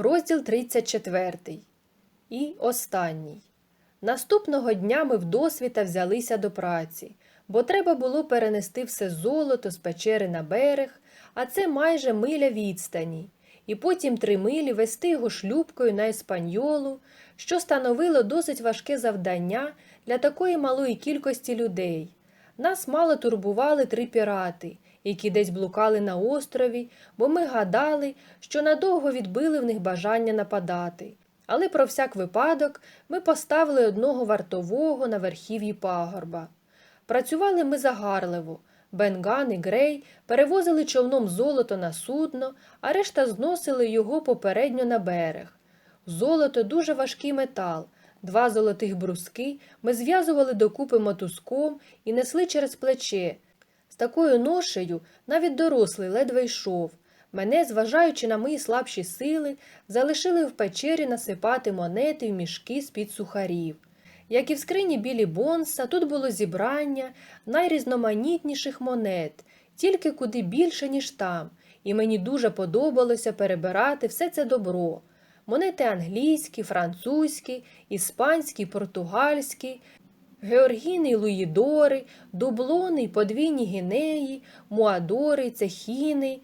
Розділ 34. І останній. Наступного дня ми вдосвіта взялися до праці, бо треба було перенести все золото з печери на берег, а це майже миля відстані, і потім три милі вести його шлюбкою на еспаньолу, що становило досить важке завдання для такої малої кількості людей. Нас мало турбували три пірати, які десь блукали на острові, бо ми гадали, що надовго відбили в них бажання нападати. Але про всяк випадок ми поставили одного вартового на верхів'ї пагорба. Працювали ми загарливо. Бенган і Грей перевозили човном золото на судно, а решта зносили його попередньо на берег. Золото дуже важкий метал. Два золотих бруски ми зв'язували докупи мотузком і несли через плече. З такою ношею навіть дорослий ледве йшов. Мене, зважаючи на мої слабші сили, залишили в печері насипати монети в мішки з-під сухарів. Як і в скрині білі бонса, тут було зібрання найрізноманітніших монет, тільки куди більше, ніж там, і мені дуже подобалося перебирати все це добро. Монети англійські, французькі, іспанські, португальські, георгіни й луїдори, дублони й подвійні гінеї, муадори, цехіни,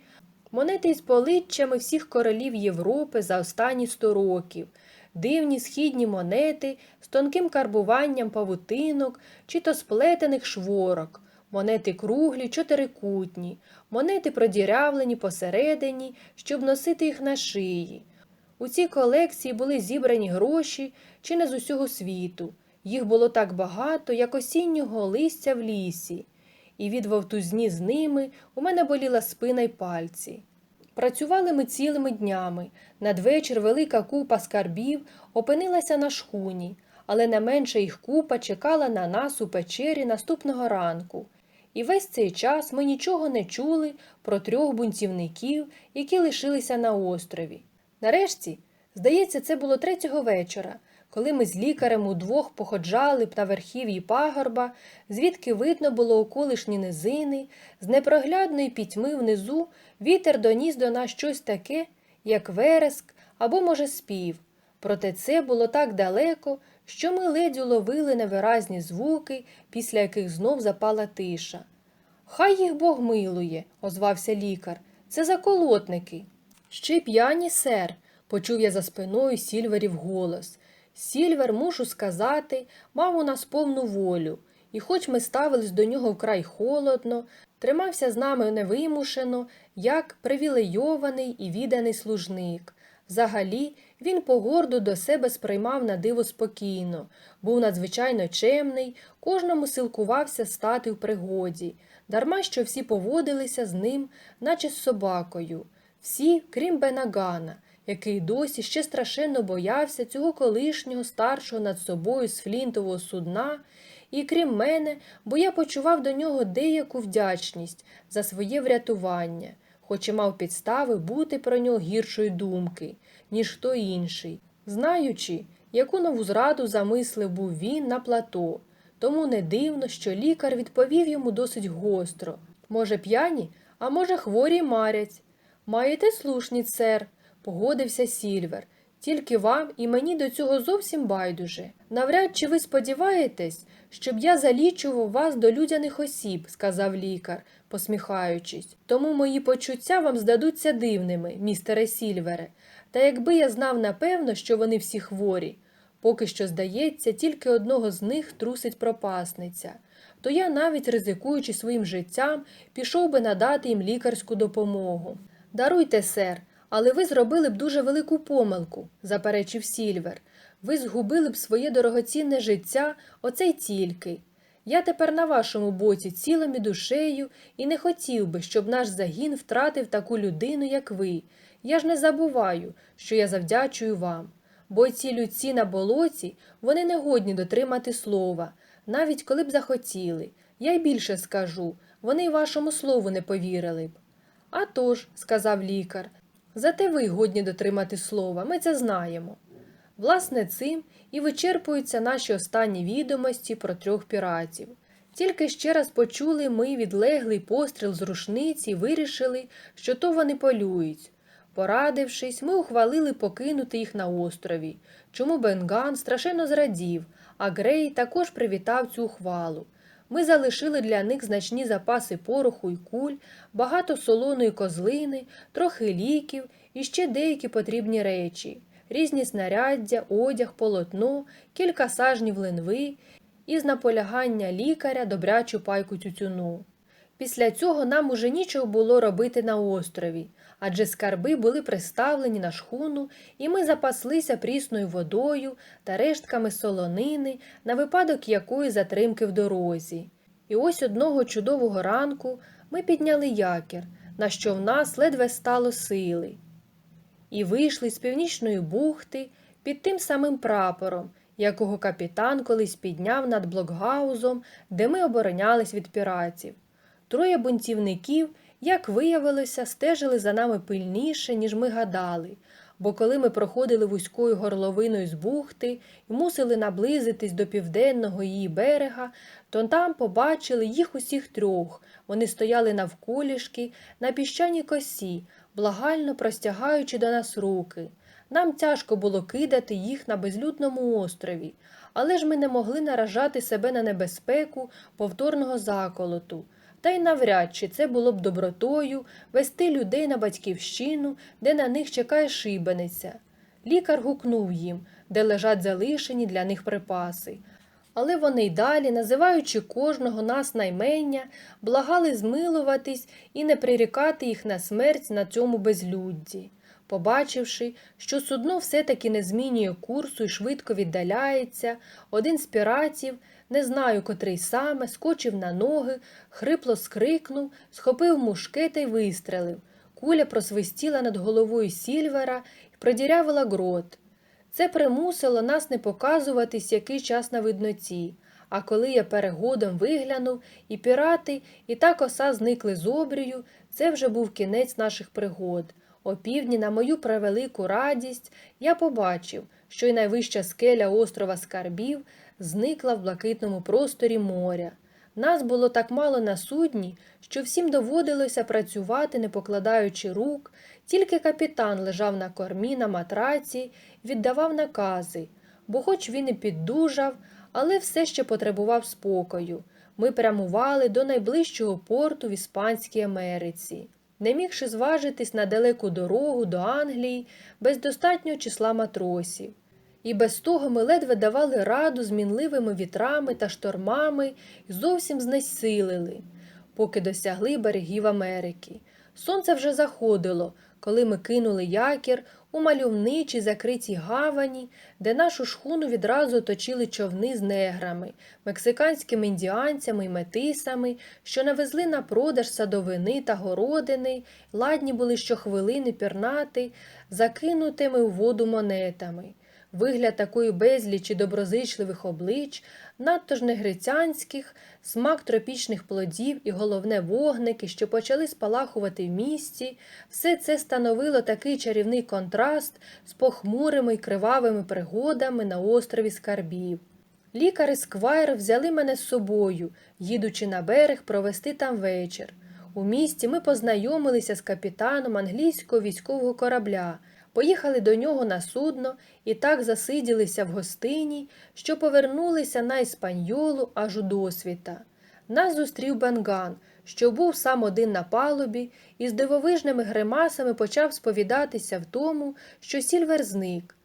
монети із поличчями всіх королів Європи за останні сто років, дивні східні монети з тонким карбуванням павутинок чи то сплетених шворок, монети круглі, чотирикутні, монети продірявлені посередині, щоб носити їх на шиї. У цій колекції були зібрані гроші чи не з усього світу. Їх було так багато, як осіннього листя в лісі, і від вовтузні з ними у мене боліла спина й пальці. Працювали ми цілими днями. Надвечір велика купа скарбів опинилася на шхуні, але не менша їх купа чекала на нас у печері наступного ранку. І весь цей час ми нічого не чули про трьох бунтівників, які лишилися на острові. Нарешті, здається, це було третього вечора, коли ми з лікарем удвох походжали б на верхів'ї пагорба, звідки видно було околишні низини, з непроглядної пітьми внизу вітер доніс до нас щось таке, як вереск або, може, спів. Проте це було так далеко, що ми ледь уловили невиразні звуки, після яких знов запала тиша. Хай їх Бог милує, озвався лікар. Це заколотники. Ще п'яні, сер, почув я за спиною Сільверів голос. Сільвер, мушу сказати, мав у нас повну волю, і хоч ми ставились до нього вкрай холодно, тримався з нами невимушено, як привілейований і відданий служник. Взагалі, він погорду до себе сприймав на диво спокійно, був надзвичайно чемний, кожному силкувався стати в пригоді, дарма що всі поводилися з ним, наче з собакою. Всі, крім Бенагана, який досі ще страшенно боявся цього колишнього старшого над собою з флінтового судна, і крім мене, бо я почував до нього деяку вдячність за своє врятування, хоч і мав підстави бути про нього гіршої думки, ніж хто інший, знаючи, яку нову зраду замислив був він на плато. Тому не дивно, що лікар відповів йому досить гостро може, п'яні, а може, хворі марять. Маєте слушність, сер, погодився Сільвер. Тільки вам і мені до цього зовсім байдуже. Навряд чи ви сподіваєтесь, щоб я залічував вас до людяних осіб, сказав лікар, посміхаючись. Тому мої почуття вам здадуться дивними, містере Сільвере. Та якби я знав напевно, що вони всі хворі, поки що, здається, тільки одного з них трусить пропасниця, то я, навіть ризикуючи своїм життям, пішов би надати їм лікарську допомогу. Даруйте, сер, але ви зробили б дуже велику помилку, заперечив Сільвер. Ви згубили б своє дорогоцінне життя, оце й тільки. Я тепер на вашому боці цілим і душею і не хотів би, щоб наш загін втратив таку людину, як ви. Я ж не забуваю, що я завдячую вам. Бо ці людці на болоті вони не годні дотримати слова, навіть коли б захотіли. Я й більше скажу, вони й вашому слову не повірили б. «А тож», – сказав лікар, зате ви годні дотримати слова, ми це знаємо. Власне, цим і вичерпуються наші останні відомості про трьох піратів. Тільки ще раз почули ми відлеглий постріл з рушниці і вирішили, що то вони полюють. Порадившись, ми ухвалили покинути їх на острові, чому Бенган страшенно зрадів, а Грей також привітав цю ухвалу. Ми залишили для них значні запаси пороху й куль, багато солоної козлини, трохи ліків і ще деякі потрібні речі, різні снаряддя, одяг, полотно, кілька сажнів линви і з наполягання лікаря добрячу пайку тютюну. Після цього нам уже нічого було робити на острові, адже скарби були приставлені на шхуну, і ми запаслися прісною водою та рештками солонини на випадок якої затримки в дорозі. І ось одного чудового ранку ми підняли якір, на що в нас ледве стало сили, і вийшли з північної бухти під тим самим прапором, якого капітан колись підняв над блокгаузом, де ми оборонялись від піратів. Троє бунтівників, як виявилося, стежили за нами пильніше, ніж ми гадали, бо коли ми проходили вузькою горловиною з бухти і мусили наблизитись до південного її берега, то там побачили їх усіх трьох. Вони стояли навколішки на піщаній косі, благально простягаючи до нас руки. Нам тяжко було кидати їх на безлюдному острові, але ж ми не могли наражати себе на небезпеку повторного заколоту. Та й навряд чи це було б добротою вести людей на батьківщину, де на них чекає шибениця. Лікар гукнув їм, де лежать залишені для них припаси. Але вони й далі, називаючи кожного нас наймення, благали змилуватись і не прирікати їх на смерть на цьому безлюдді. Побачивши, що судно все-таки не змінює курсу і швидко віддаляється, один з піратів, не знаю котрий саме, скочив на ноги, хрипло скрикнув, схопив мушкета й вистрелив. Куля просвистіла над головою Сільвера і продірявила грот. Це примусило нас не показуватись який час на видноті. А коли я перегодом виглянув, і пірати, і та коса зникли з обрію, це вже був кінець наших пригод. Опівдні, на мою превелику радість, я побачив, що й найвища скеля острова Скарбів зникла в блакитному просторі моря. Нас було так мало на судні, що всім доводилося працювати, не покладаючи рук, тільки капітан лежав на кормі на матраці віддавав накази, бо, хоч він і піддужав, але все ще потребував спокою. Ми прямували до найближчого порту в Іспанській Америці не мігши зважитись на далеку дорогу до Англії без достатнього числа матросів. І без того ми ледве давали раду з мінливими вітрами та штормами і зовсім знесилили, поки досягли берегів Америки. Сонце вже заходило, коли ми кинули якір у мальовничій закритій гавані, де нашу шхуну відразу оточили човни з неграми, мексиканськими індіанцями й метисами, що навезли на продаж садовини та городини, ладні були щохвилини пірнати, закинутими у воду монетами. Вигляд такої безлічі доброзичливих облич, надто ж негрицянських, смак тропічних плодів і головне вогники, що почали спалахувати в місті, все це становило такий чарівний контраст з похмурими й кривавими пригодами на острові Скарбів. Лікар і сквайр взяли мене з собою, їдучи на берег провести там вечір. У місті ми познайомилися з капітаном англійського військового корабля. Поїхали до нього на судно і так засиділися в гостині, що повернулися на іспаньолу аж у досвіта. Нас зустрів Бенган, що був сам один на палубі, і з дивовижними гримасами почав сповідатися в тому, що сільвер зник.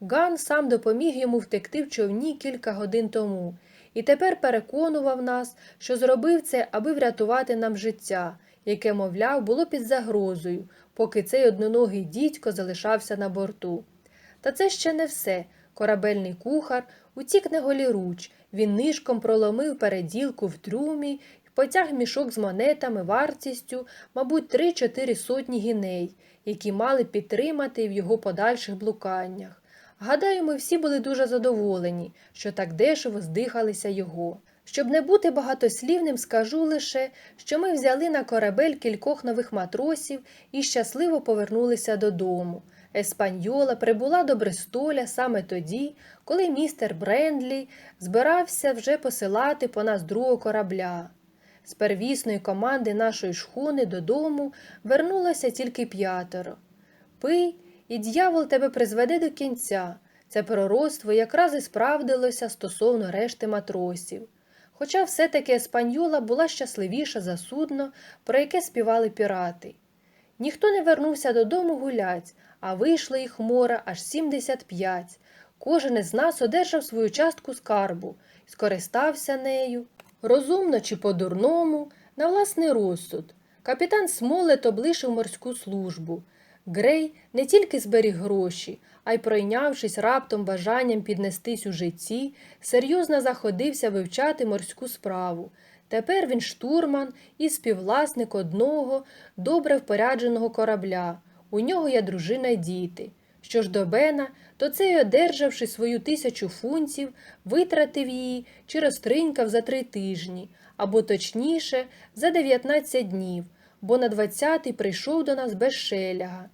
Ган сам допоміг йому втекти в човні кілька годин тому, і тепер переконував нас, що зробив це, аби врятувати нам життя, яке, мовляв, було під загрозою, поки цей одноногий дідько залишався на борту. Та це ще не все. Корабельний кухар утік неголіруч, він нишком проломив переділку в трюмі і потяг мішок з монетами вартістю, мабуть, три-чотири сотні гіней, які мали підтримати в його подальших блуканнях. Гадаю, ми всі були дуже задоволені, що так дешево здихалися його. Щоб не бути багатослівним, скажу лише, що ми взяли на корабель кількох нових матросів і щасливо повернулися додому. Еспаньола прибула до Брестоля саме тоді, коли містер Брендлі збирався вже посилати по нас другого корабля. З первісної команди нашої шхуни додому вернулося тільки п'ятеро. Пий, і дьявол тебе призведе до кінця. Це пророцтво якраз і справдилося стосовно решти матросів. Хоча все-таки Еспаньола була щасливіша за судно, про яке співали пірати. Ніхто не вернувся додому гулять, а вийшло їх море аж 75. Кожен із нас одержав свою частку скарбу скористався нею. Розумно чи по-дурному, на власний розсуд. Капітан Смолет облишив морську службу. Грей не тільки зберіг гроші, а й, пройнявшись раптом бажанням піднестись у житті, серйозно заходився вивчати морську справу. Тепер він штурман і співвласник одного добре впорядженого корабля. У нього є дружина й діти. Що ж до Бена, то цей, одержавши свою тисячу фунтів, витратив її чи розтринькав за три тижні, або точніше, за 19 днів, бо на 20-й прийшов до нас без шеляга.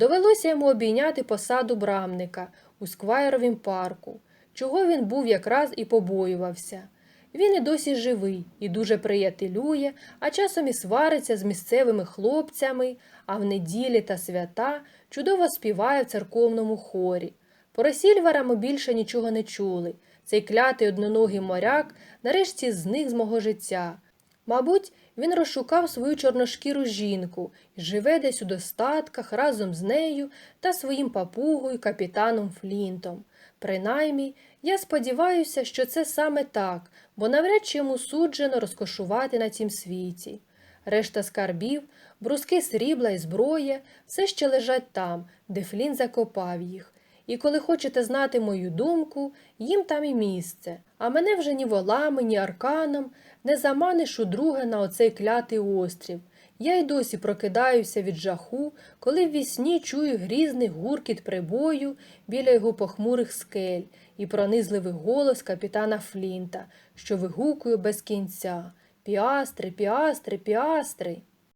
Довелося йому обійняти посаду брамника у Сквайровім парку, чого він був якраз і побоювався. Він і досі живий, і дуже приятелює, а часом і свариться з місцевими хлопцями, а в неділі та свята чудово співає в церковному хорі. Про Сільвара ми більше нічого не чули. Цей клятий одноногий моряк нарешті зник з мого життя. Мабуть, він розшукав свою чорношкіру жінку і живе десь у достатках разом з нею та своїм папугою капітаном Флінтом. Принаймні, я сподіваюся, що це саме так, бо навряд чи йому суджено розкошувати на цім світі. Решта скарбів, бруски срібла і зброя все ще лежать там, де Флін закопав їх. І коли хочете знати мою думку, їм там і місце, а мене вже ні волами, ні арканом не заманиш удруге на оцей клятий острів. Я й досі прокидаюся від жаху, коли в вісні чую грізний гуркіт прибою біля його похмурих скель і пронизливий голос капітана Флінта, що вигукує без кінця Піастри, піастри, піастри.